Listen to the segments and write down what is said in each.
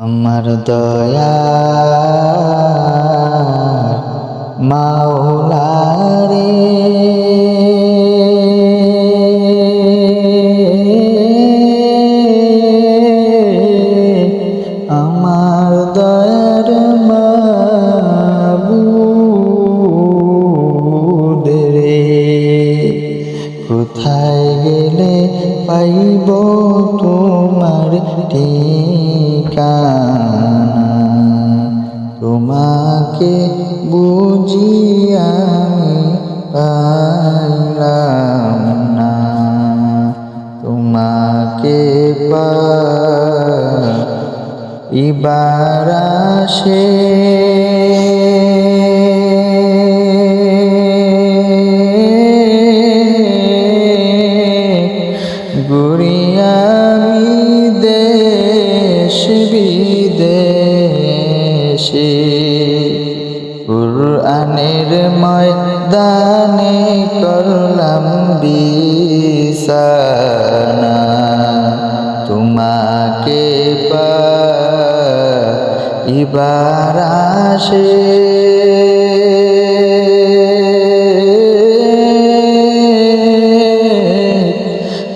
আমার দয়া মাওলারে। আমার দয়ার মাবুদরে কোথায় গেলে পাইব তোমার ঠিকানা? তোমাকে বুঝি আমি পাইলাম না। তোমাকে পা ইবার কুরআনের ময়দানে করলাম বিছানা। তোমাকে ইবার আসে।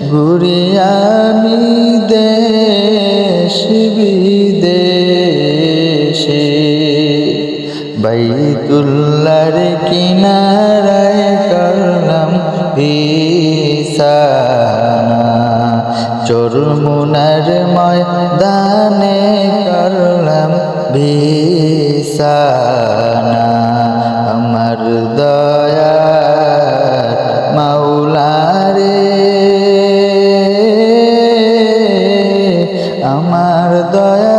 ঘুরে আমি বাইতুল্লার কিনারায় করলাম বিছানা চরমুনার ময়দানে করলাম বিছানা আমার দয়া মাওলারে আমার দয়ার